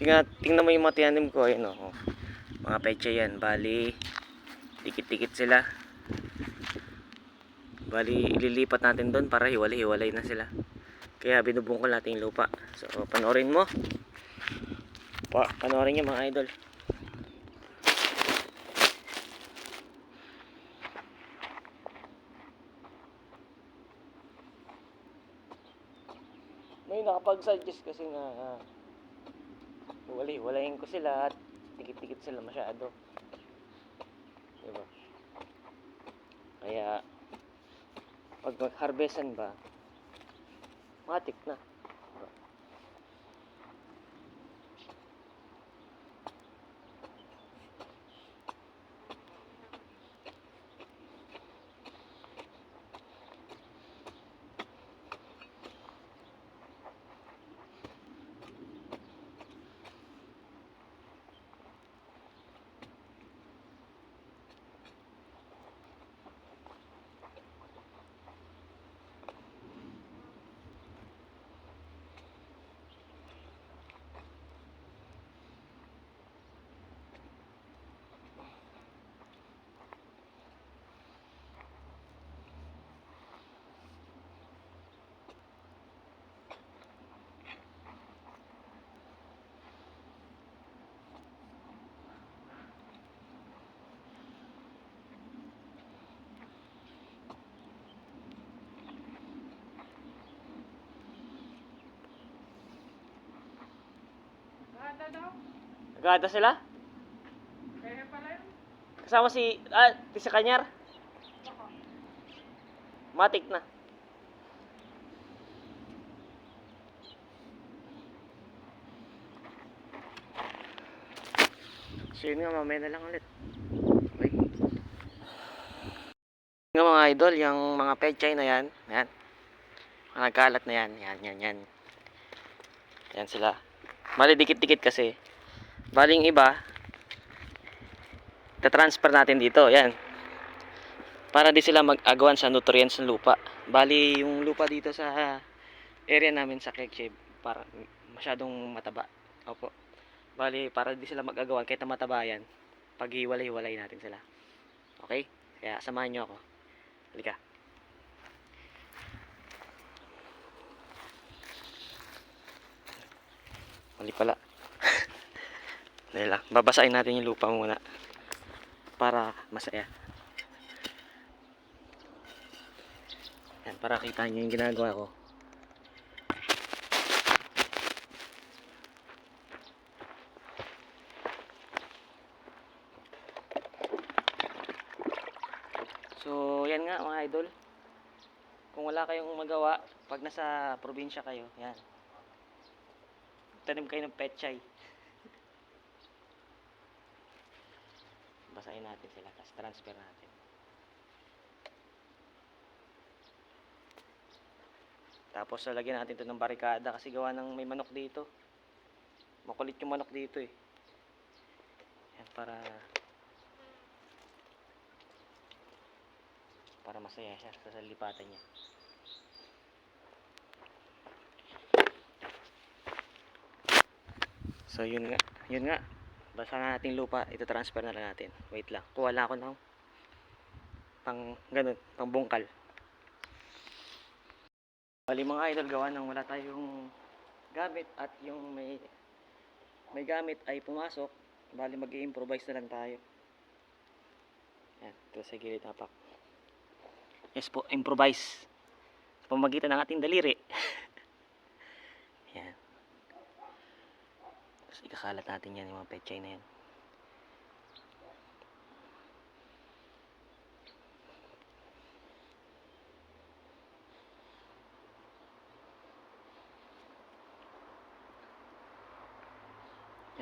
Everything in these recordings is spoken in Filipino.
Tingnan, tingnan mo yung mga tinanim ko. Ayun, oh. Mga pecha yan. Bali, dikit-dikit sila. Bali, ililipat natin doon para hiwalay-hiwalay na sila. Kaya binubungkol natin yung lupa. So, panoorin mo. Pa panoorin niyo mga idol. Nakapag-suggest kasi nga uh, wala walayin ko sila at dikit-dikit sila masyado. Diba? Kaya pag mag-harvestan ba matik na. Nagada sila? Kaya pala yun. Kasama si ah, si Kanyar. Matik na. So yun nga, mamaya na lang ulit. Okay. Mga idol, yung mga pechay na yan, yan. Mga nagkalat na yan, yan, yan, yan. Yan sila. Bali, dikit-dikit kasi. Bali yung iba, ta-transfer natin dito, yan. Para di sila mag-agawan sa nutrients ng lupa. Bali, yung lupa dito sa area namin sa Kekche, para masyadong mataba. Opo. Bali, para di sila mag-agawan kahit na mataba yan, paghiwalay-hiwalay natin sila. Okay? Kaya samahan nyo ako. Halika. Mali pala. Dahil lang, babasahin natin yung lupa muna para masaya. Yan, para kita nyo yung ginagawa ko. So, yan nga mga idol. Kung wala kayong magawa, pag nasa probinsya kayo, yan. Tanim kayo ng petchay. Basahin natin sila, tapos transfer natin. Tapos lalagyan natin ito ng barikada kasi gawa ng may manok dito. Makulit yung manok dito eh. Yan para para masaya siya sa salipatan niya. So yun nga, yun nga. Basa na natin lupa, ito transfer na lang natin. Wait lang. Kuha lang ako ng pang ganun, pang bungkal. Bali mga idol gawa nang wala tayong gamit at yung may may gamit ay pumasok. Bali mag-i-improvise na lang tayo. Yan, ito sa gilid tapak. Yes po, improvise. Sa pamagitan ng ating daliri. yan. Ikakalat natin yan, yung mga pechay na yan.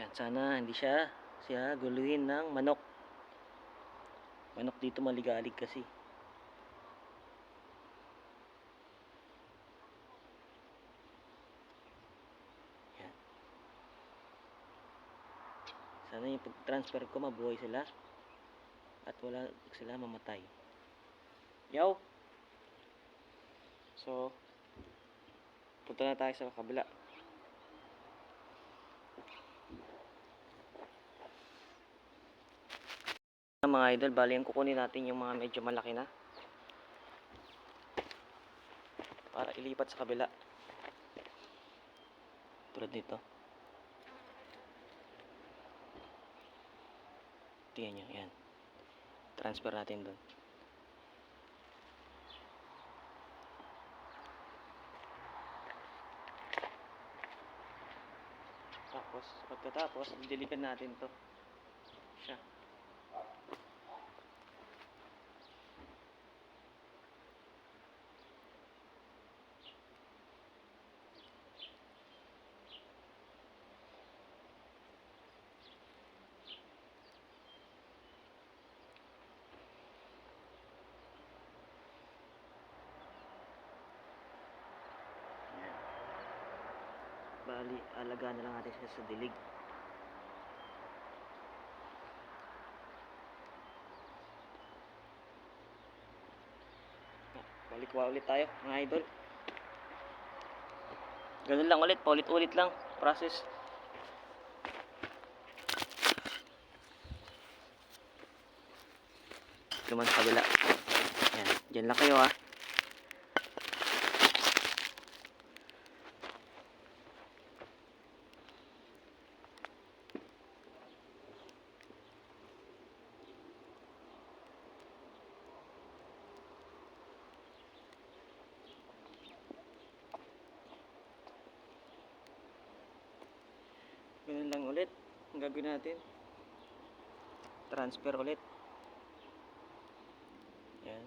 Yan, sana hindi siya siya guluhin ng manok. Manok dito maligalig kasi. Sana yung pag-transfer ko mabuhay sila. at wala sila mamatay. Yo! So, punta na tayo sa kabila. mga idol, bali yung kukunin natin yung mga medyo malaki na. Para ilipat sa kabila. Tulad nito. Tingnan nyo, yan. Transfer natin doon. Tapos, pagkatapos, dilikan natin to. Siya. Ayan. Bali, alagaan na lang natin siya sa dilig. Ah, Balik wa ulit tayo, mga idol. Ganun lang ulit, paulit-ulit lang. Process. Naman sa kabila. Yan, dyan lang kayo ah. Ganun lang ulit. Ang gagawin natin. Transfer ulit. Yan.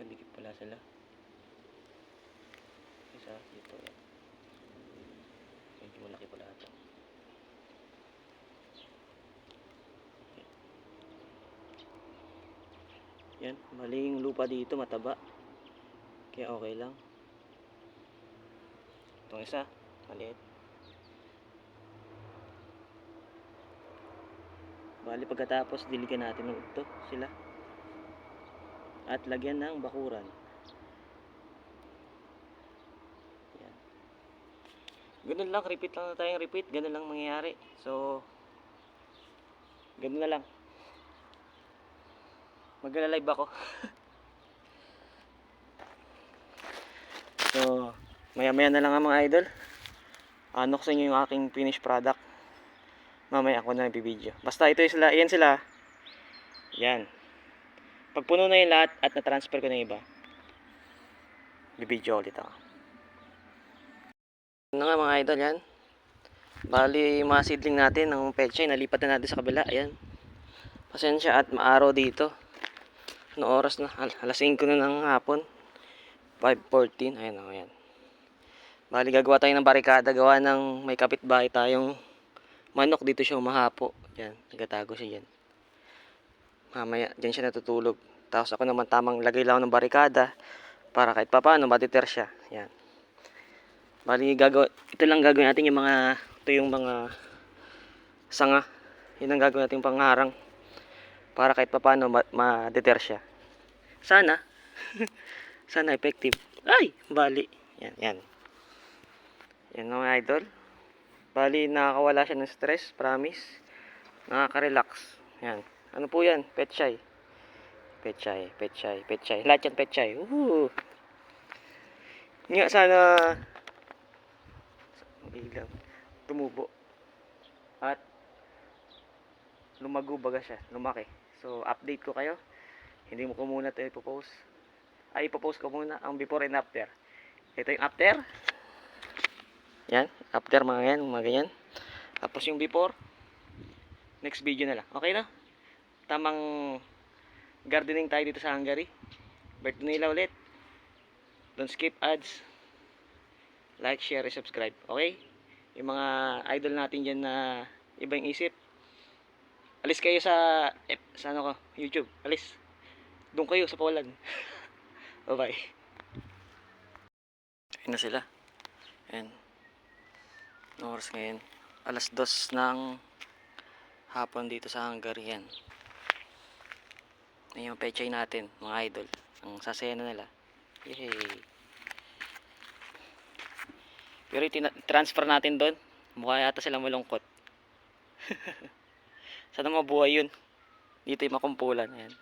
Kadikit pala sila. Isa dito yan. Medyo malaki pala ito. Yan. Mali lupa dito. Mataba. Kaya okay lang. Itong isa, maliit. Bali pagkatapos diligan natin ng ito sila. At lagyan ng bakuran. Yan. Ganun lang, repeat lang na tayong repeat. Ganun lang mangyayari. So, ganun na lang. Magla-live ako. so, Maya-maya na lang ang mga idol. Ano ko sa inyo yung aking finished product. Mamaya ako na video. Basta ito yung sila, yan sila. Yan. Pag puno na yung lahat at na-transfer ko na iba, bibidyo ulit ako. Ano nga mga idol yan. Bali, mga seedling natin ng pechay, nalipat na natin sa kabila. Ayan. Pasensya at maaraw dito. No oras na? Al- Alas 5 na ng hapon. 5.14. Ayan o, ayan. Bali, gagawa tayo ng barikada. Gawa ng may kapitbahay tayong manok. Dito siya umahapo. Yan, nagatago siya dyan. Mamaya, dyan siya natutulog. Tapos ako naman tamang lagay lang ng barikada para kahit papaano matiter siya. Yan. Bali, gagawa, ito lang gagawin natin yung mga, ito yung mga sanga. Yun ang gagawin natin pangharang para kahit papaano ma- ma-deter siya. Sana. Sana effective. Ay, bali. Yan, yan. Yan mga idol. Bali, nakakawala siya ng stress, promise. Nakaka-relax. Yan. Ano po yan? Petchay. Petchay, petchay, petchay. Lahat yan petchay. Woohoo! Nga, sana ilang tumubo. At lumago baga siya, lumaki. So, update ko kayo. Hindi mo ko muna ito ipopost. Ay, ipopost ko muna ang before and after. Ito yung after. Yan, after mga yan, mga ganyan. Tapos yung before, next video na lang. Okay na? Tamang gardening tayo dito sa Hungary. Birthday nila ulit. Don't skip ads. Like, share, and subscribe. Okay? Yung mga idol natin dyan na ibang isip. Alis kayo sa, eh, sa ano ko, YouTube. Alis. Doon kayo sa Poland. Bye-bye. Ayun na sila. Ayan. Oras ngayon? Alas dos ng hapon dito sa Hungary yan. Yan yung pechay natin, mga idol. Ang sasaya na nila. Yay! Pero transfer natin doon. Mukha yata silang malungkot. Sana mabuhay yun. Dito yung makumpulan. Ayan.